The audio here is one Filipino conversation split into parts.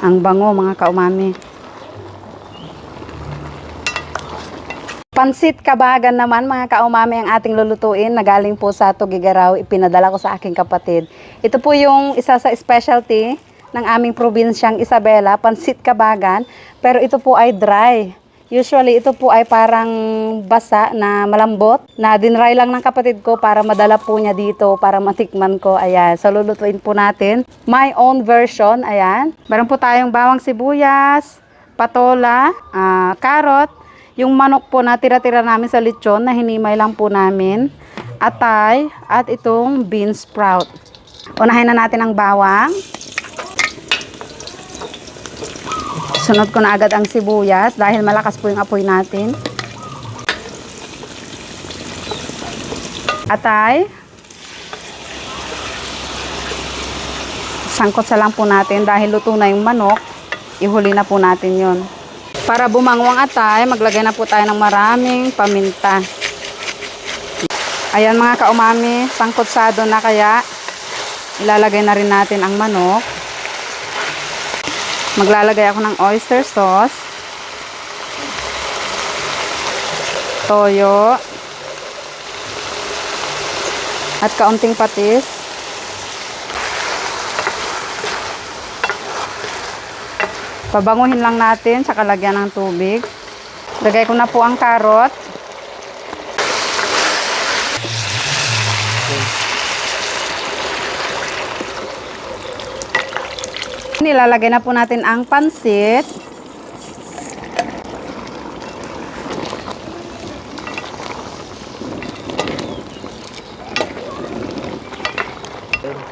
Ang bango mga kaumami. Pansit kabagan naman mga kaumami ang ating lulutuin na galing po sa Tugigaraw. Ipinadala ko sa aking kapatid. Ito po yung isa sa specialty ng aming probinsyang Isabela, pansit kabagan. Pero ito po ay dry. Usually ito po ay parang basa na malambot na dinry lang ng kapatid ko para madala po niya dito para matikman ko. Ayan. So lulutuin po natin my own version. Ayan. Meron po tayong bawang sibuyas, patola, ah, carrot, yung manok po na tira-tira namin sa lechon na hinimay lang po namin, atay, at itong bean sprout. Unahin na natin ang bawang. Sunod ko na agad ang sibuyas dahil malakas po yung apoy natin. Atay. Sangkot sa lang po natin dahil luto na yung manok. Ihuli na po natin yon. Para bumangwang atay, maglagay na po tayo ng maraming paminta. Ayan mga kaumami, sangkotsado na kaya ilalagay na rin natin ang manok. Maglalagay ako ng oyster sauce. Toyo. At kaunting patis. Pabanguhin lang natin sa kalagyan ng tubig. Lagay ko na po ang karot. Nilalagay na po natin ang pansit.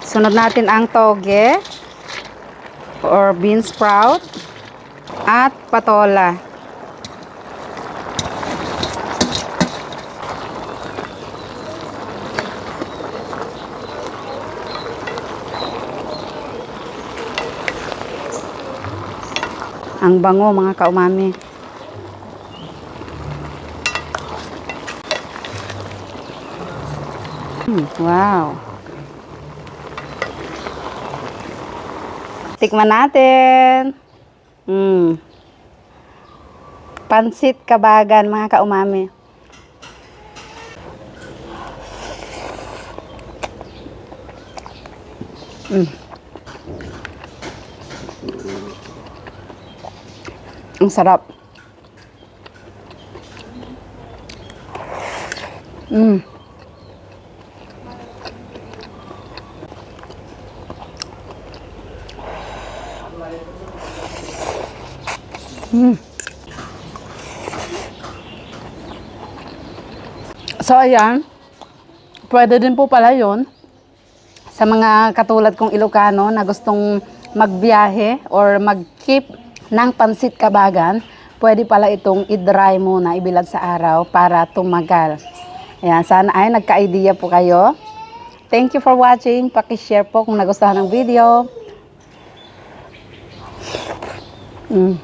Sunod natin ang toge or bean sprout at patola. Ang bango mga kaumami. Hmm, wow. Tikman natin. Hmm. Pansit kabagan mga kaumami. Hmm. Ang sarap. Mm. Mm. So, ayan. Pwede din po pala yon sa mga katulad kong Ilocano na gustong magbiyahe or mag-keep ng pansit kabagan, pwede pala itong i-dry muna, ibilad sa araw para tumagal. Ayan, sana ay nagka-idea po kayo. Thank you for watching. Paki-share po kung nagustuhan ng video. Mm.